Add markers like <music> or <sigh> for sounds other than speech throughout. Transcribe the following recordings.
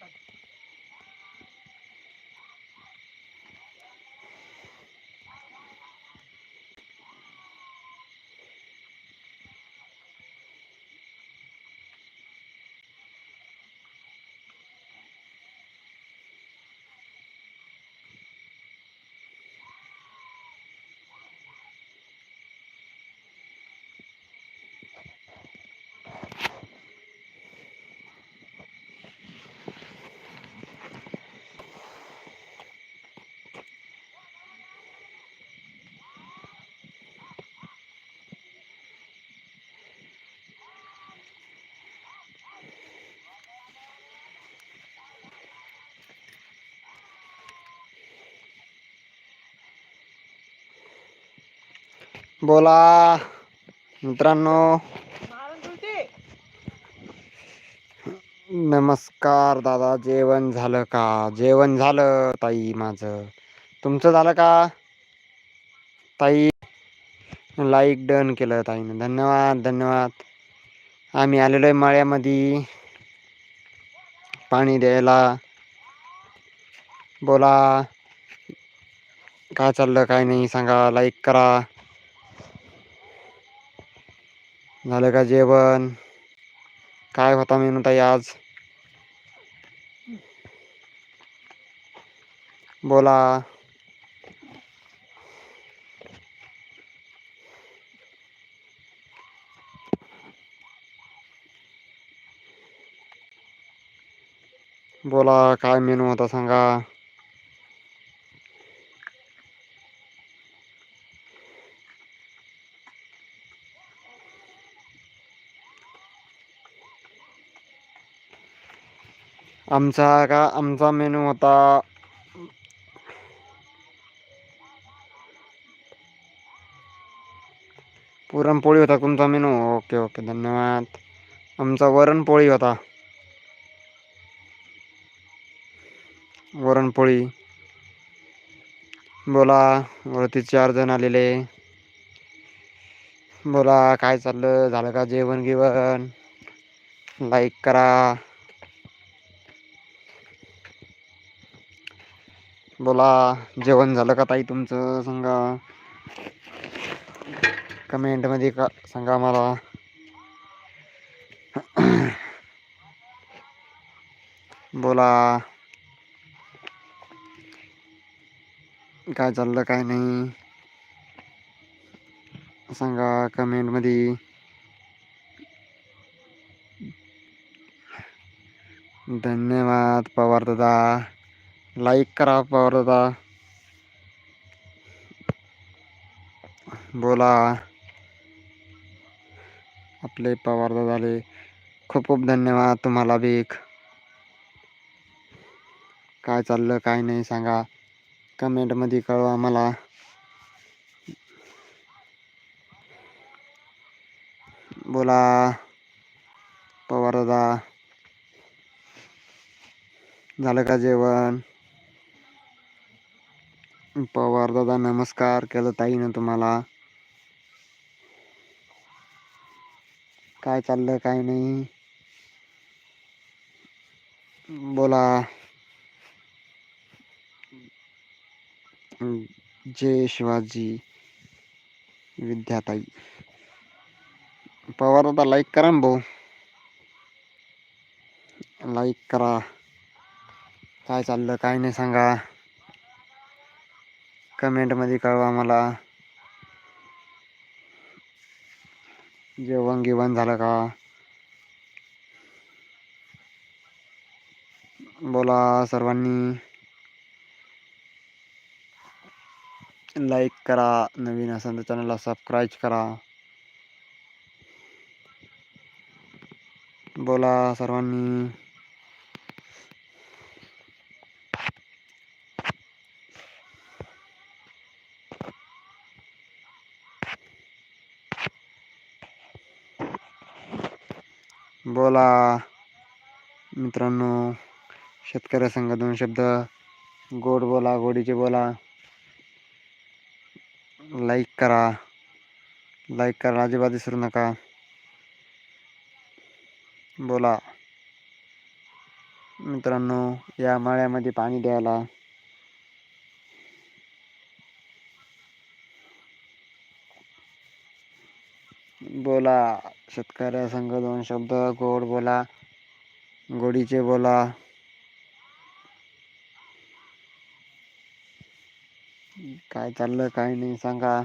করতে बोला. मित्रांनो. नमस्कार दादा. जेवण झालं का? जेवण झालं ताई माझं. तुमचं झालं का? ताई लाईक डन केलं ताईनं. धन्यवाद धन्यवाद. आम्ही आलेलो आहे माळ्यामध्ये. पाणी द्यायला. बोला. काय चाललं काय नाही सांगा. लाईक करा. झालं का जेवण? काय होता मेनू ताई आज? बोला. बोला काय मेनू होता सांगा? आमचा का आमचा मेनू होता. पुरणपोळी होता तुमचा मेनू ओके ओके धन्यवाद. आमचा वरणपोळी होता. वरणपोळी. बोला वरती चार जण आलेले. बोला काय चाललं? झालं का जेवण गिवण लाईक करा. बोला जेवण झालं का ताई तुमचं? सांगा. कमेंटमध्ये का सांगा मला बोला. काय चाललं काय नाही? सांगा कमेंटमध्ये धन्यवाद पवार दादा. लाईक करा पवार दादा बोला. आपले पवार दादाले खूप खूप धन्यवाद तुम्हाला बीक काय चाललं काय नाही सांगा. कमेंटमध्ये कळवा मला. बोला. पवार दादा झालं का जेवण? पवार दादा नमस्कार केलं ताईनं तुम्हाला? काय चाललं काय नाही? बोला. जय शिवाजी विद्याताई. पवार दादा लाईक करा ना भाऊ. लाईक करा. काय चाललं काय नाही सांगा. कमेंटमध्ये कळवा मला. जेवण गिवण झालं का? बोला सर्वांनी. लाईक करा. नवीन असेल तर चॅनलला सबस्क्राईब करा. बोला सर्वांनी. बोला. मित्रांनो शेतकऱ्यासंग दोन शब्द. गोड बोला गोडीचे बोला. लाईक करा. लाईक करा अजिबात विसरू नका. बोला. मित्रांनो या माळ्यामध्ये पाणी द्यायला बोला. शेतकऱ्या संघ दोन शब्द गोड बोला गोडीचे बोला. काय चाललं काय नाही सांगा.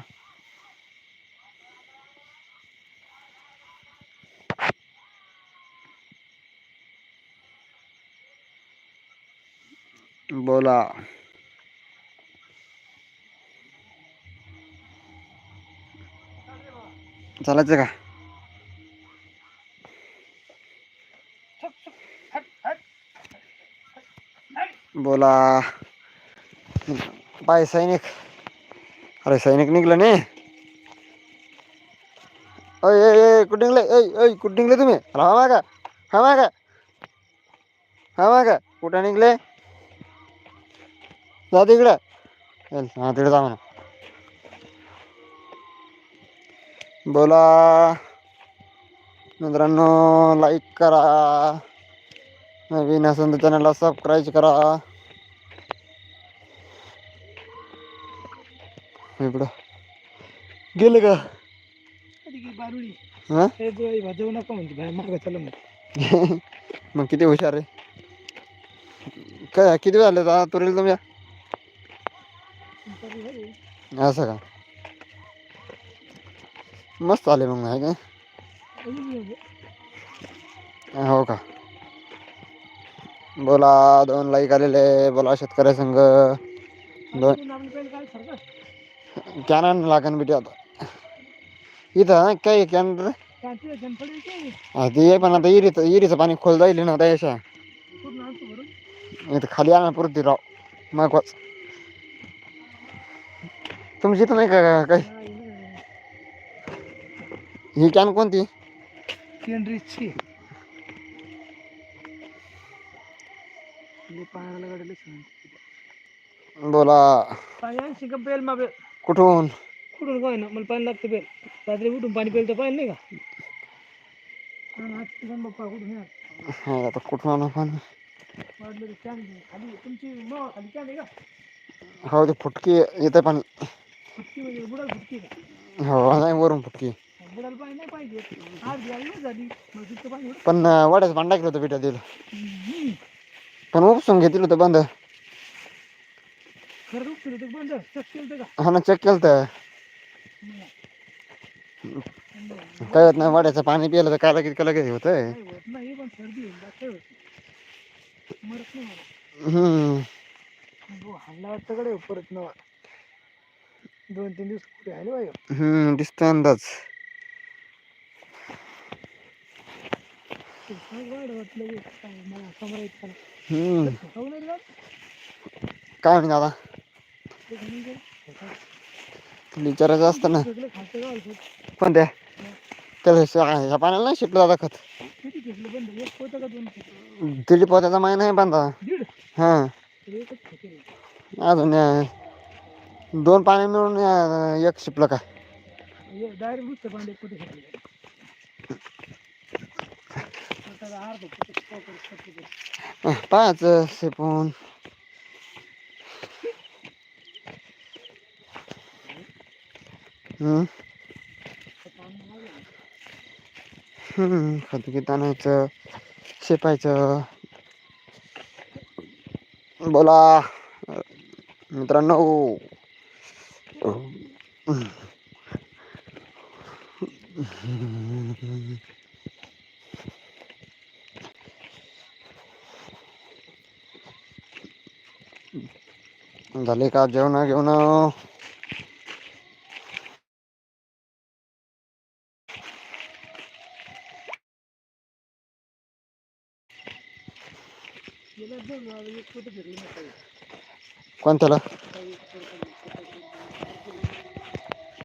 बोला. चालायचं का? बोला. पाय सैनिक. अरे सैनिक निघलं नाही अय ए ए कुठे निघले? ऐ अय कुठे निघले तुम्ही? अरे हा मागा हा मागा. हा मागा. कुठे निघले? जा तिकडं. हा तिकडे जा म्हणा बोला. मित्रांनो लाईक करा. नवीन असेल तर चॅनलला सबस्क्राईब करा. इकडं. गेले का? बारुडी. हा? डोळे भाजवू नका बाहेर मागं चला मग <laughs> मग किती हुशार आहे? काय किती झाले आता? तुरीला तुमच्या असं का? मस्त आले मग आहे काय हो का? बोला दोन लाईक आलेले बोला शेतकऱ्या संघ. दोन कॅन कॅनन लागन बिटी आता. इथं काय कॅन ते पण आता इरीचं इरीचं पाणी खोल जाईल ना त्याच्या पूर्ण इथं खाली आणा पुरती राव. मग तुमची इथं नाही का काही? ही कॅन कोणती? केंद्रीची बोला. का बेल मा बेल? कुठून? कुठून काय ना? मला पाणी लागतं बेल. रात्री उठून पाणी पेल तर पाणी नाही का? बाप्पा कुठून हा, आता कुठून आणू पाणी वाढलं तर कॅन घे. खाली तुमची मग खाली कॅन आहे का? हो ते फुटकी येते पाणी फुटकी म्हणजे बुडाल फुटकी का? हो नाही वरून फुटकी बुडाला पाणी नाही पाहिजे. नाही झाली. मग तिथं पाणी होतं. पण अं, वड्याचं पाणी टाकलं होतं बिटा दिलं हम्म. पण उपसून घेतील होतं बंद. खरं रुपये ते बंद. केलं का? हा ना चेक केलं तर काय होत नाही वड्याचं पाणी पिलं तर काय लगेच लगेच होतंय. नाही होत नाही पण सर्दी होईल बाकी काय होत मरत नाही मला हम्म. हल्ला वाटतं कडे परत नवा. दोन तीन दिवस कुठे आले बाई. हम्म दिसतंय अंदाज. काय नाही म्हणे दादा. विचारायचं असतं ना. सगळं खातं गावाला होतं. पण त्या त्याला पाण्याला नाही शिकलो दादा खत? दीड पोत्याचा महिना आहे बांधा हां. अजून दोन पाणी मिळून एक शिपलं का डायरेक्ट नुसतं पाणी कुठे घेतलं आता अर्ध कुठे पकडत पकडत. अं, पाहायचं शिपून हम्म. हम्म खत गीत आणायचं शेपायचं. बोला. अं, मित्रांनो. झाले का जेवण घेऊन. कोणत्याला